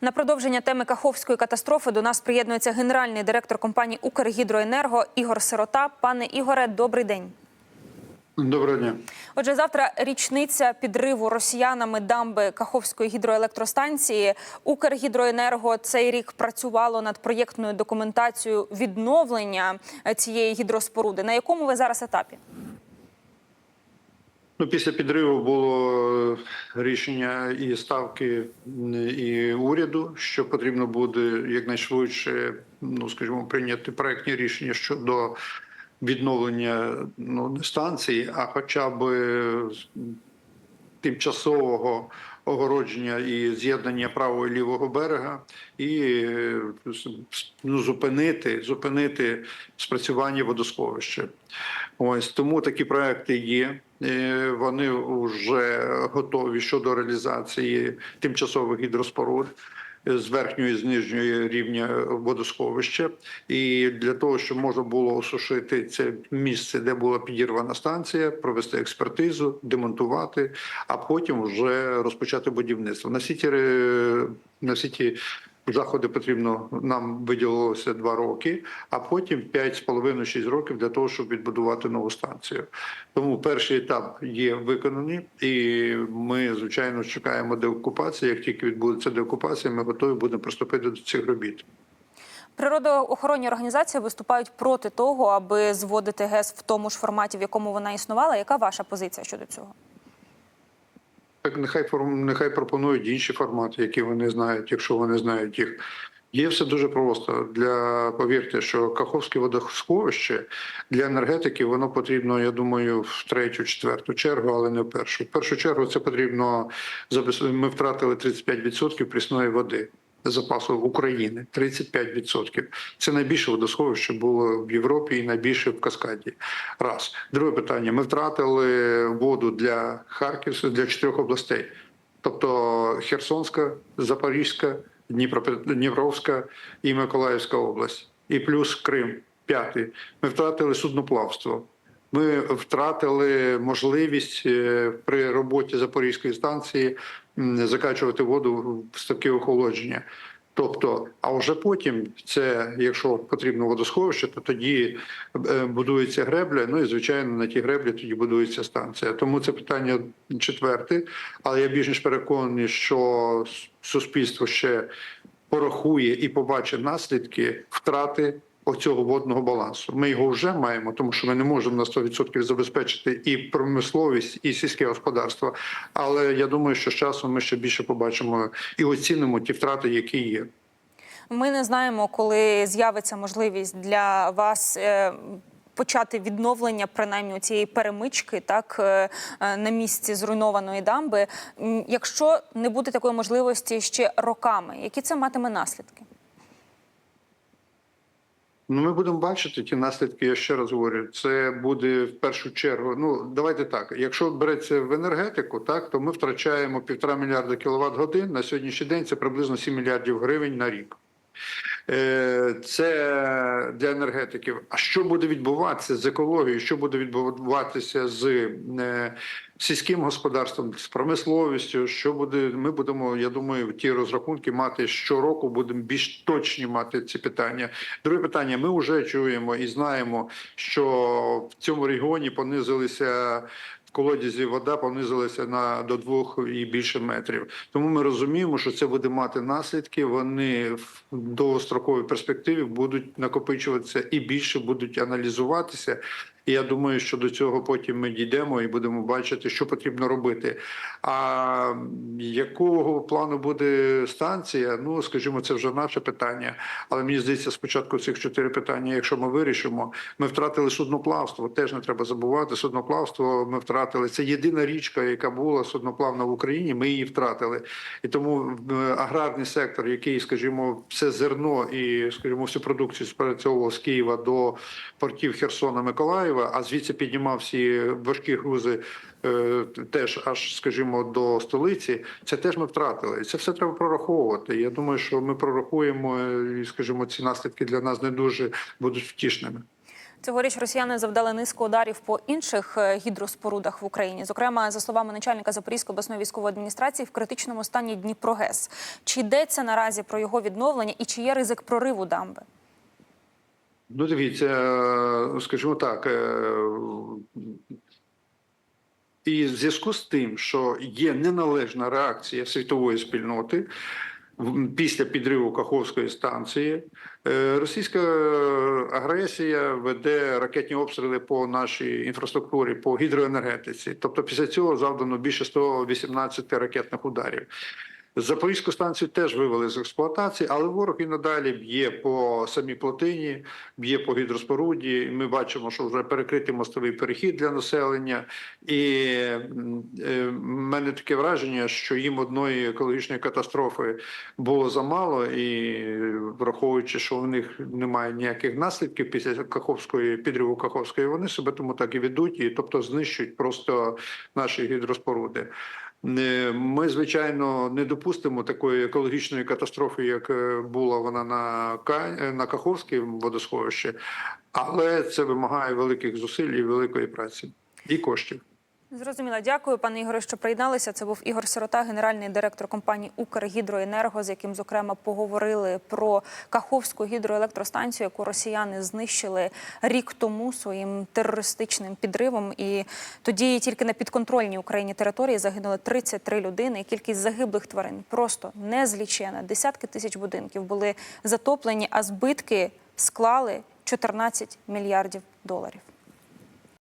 На продовження теми Каховської катастрофи до нас приєднується генеральний директор компанії Укргідроенерго Ігор Сирота. Пане Ігоре, добрий день. Доброго дня. Отже, завтра річниця підриву росіянами дамби Каховської гідроелектростанції. Укргідроенерго цей рік працювало над проєктною документацією відновлення цієї гідроспоруди. На якому ви зараз етапі? Ну, після підриву було рішення і ставки і уряду, що потрібно буде якнайшвидше, ну скажімо, прийняти проектні рішення щодо відновлення ну станції, а хоча б тимчасового огородження і з'єднання правого і лівого берега, і ну, зупинити, зупинити спрацювання водосховища. Ось тому такі проекти є. Е, Вони вже готові щодо реалізації тимчасових гідроспоруд з верхньої і з нижньої рівня водосховища, і для того, щоб можна було осушити це місце, де була підірвана станція, провести експертизу, демонтувати, а потім вже розпочати будівництво. На всі ті, на всі заходи потрібно нам виділилося два роки, а потім 5,5-6 років для того, щоб відбудувати нову станцію. Тому перший етап є виконаний, і ми звичайно чекаємо деокупації. Як тільки відбудеться деокупація, ми готові будемо приступити до цих робіт. Природоохоронні організації виступають проти того, аби зводити ГЕС в тому ж форматі, в якому вона існувала. Яка ваша позиція щодо цього? Так нехай нехай пропонують інші формати, які вони знають, якщо вони знають їх. Є все дуже просто для повірте, що Каховське водосховище для енергетики воно потрібно, я думаю, в третю, четверту чергу, але не в першу. В першу чергу це потрібно Ми втратили 35% прісної води запасу України. 35%. Це найбільше водосховище було в Європі і найбільше в Каскаді. Раз друге питання: ми втратили воду для Харківська для чотирьох областей, тобто Херсонська, Запорізька, Дніпровська і Миколаївська область, і плюс Крим. П'ятий. Ми втратили судноплавство. Ми втратили можливість е, при роботі Запорізької станції закачувати воду в ставки охолодження. Тобто, а вже потім це, якщо потрібно водосховище, то тоді е, будується гребля. Ну і звичайно на ті греблі тоді будується станція. Тому це питання четверте. Але я більш ніж переконаний, що суспільство ще порахує і побачить наслідки втрати оцього водного балансу. Ми його вже маємо, тому що ми не можемо на 100% забезпечити і промисловість, і сільське господарство. Але я думаю, що з часом ми ще більше побачимо і оцінимо ті втрати, які є. Ми не знаємо, коли з'явиться можливість для вас. е, Почати відновлення принаймні цієї перемички, так е, е, на місці зруйнованої дамби. Якщо не буде такої можливості ще роками, які це матиме наслідки? Ну, ми будемо бачити ті наслідки. Я ще раз говорю, це буде в першу чергу. Ну давайте так. Якщо береться в енергетику, так то ми втрачаємо півтора мільярда кіловат годин на сьогоднішній день. Це приблизно 7 мільярдів гривень на рік. Е, Це для енергетиків. А що буде відбуватися з екологією? Що буде відбуватися з е, сільським господарством, з промисловістю? Що буде? Ми будемо, я думаю, ті розрахунки мати щороку. Будемо більш точні мати ці питання. Друге питання: ми вже чуємо і знаємо, що в цьому регіоні понизилися. Колодязі вода понизилася на до двох і більше метрів. Тому ми розуміємо, що це буде мати наслідки. Вони в довгостроковій перспективі будуть накопичуватися і більше будуть аналізуватися. І я думаю, що до цього потім ми дійдемо і будемо бачити, що потрібно робити. А якого плану буде станція? Ну скажімо, це вже наше питання. Але мені здається, спочатку цих чотири питання, якщо ми вирішимо, ми втратили судноплавство. Теж не треба забувати. Судноплавство ми втратили. Це єдина річка, яка була судноплавна в Україні. Ми її втратили. І тому е, аграрний сектор, який, скажімо, все зерно і, скажімо, всю продукцію спрацьовував з Києва до портів Херсона Миколаєва, а звідси піднімав всі важкі грузи. е, Теж аж, скажімо, до столиці, це теж ми втратили. І це все треба прораховувати. Я думаю, що ми прорахуємо, е, і, скажімо, ці наслідки для нас не дуже будуть втішними. Цьогоріч росіяни завдали низку ударів по інших е, гідроспорудах в Україні. Зокрема, за словами начальника Запорізької обласної військової адміністрації, в критичному стані Дніпрогес. Чи йдеться наразі про його відновлення і чи є ризик прориву дамби? Ну, дивіться, е, скажімо так. е, І в зв'язку з тим, що є неналежна реакція світової спільноти після підриву Каховської станції, е, російська агресія веде ракетні обстріли по нашій інфраструктурі, по гідроенергетиці. Тобто, після цього завдано більше 118 ракетних ударів. Запорізьку станцію теж вивели з експлуатації, але ворог і надалі б'є по самій плотині, б'є по гідроспоруді. Ми бачимо, що вже перекритий мостовий перехід для населення. І е, в мене таке враження, що їм одної екологічної катастрофи було замало, і враховуючи, що в них немає ніяких наслідків після Каховської підриву Каховської, вони себе тому так і ведуть, і тобто знищують просто наші гідроспоруди. Е, Ми, звичайно, не допустимо такої екологічної катастрофи, як е, була вона на Ка- е, на Каховській водосховищі, але це вимагає великих зусиль і великої праці і коштів. Зрозуміло. Дякую, пане Ігоре, що приєдналися. Це був Ігор Сирота, генеральний директор компанії Укргідроенерго, з яким зокрема поговорили про Каховську гідроелектростанцію, яку росіяни знищили рік тому своїм терористичним підривом. І тоді тільки на підконтрольній Україні території загинули 33 людини. Кількість загиблих тварин просто незлічена. Десятки тисяч будинків були затоплені, а збитки склали 14 мільярдів доларів.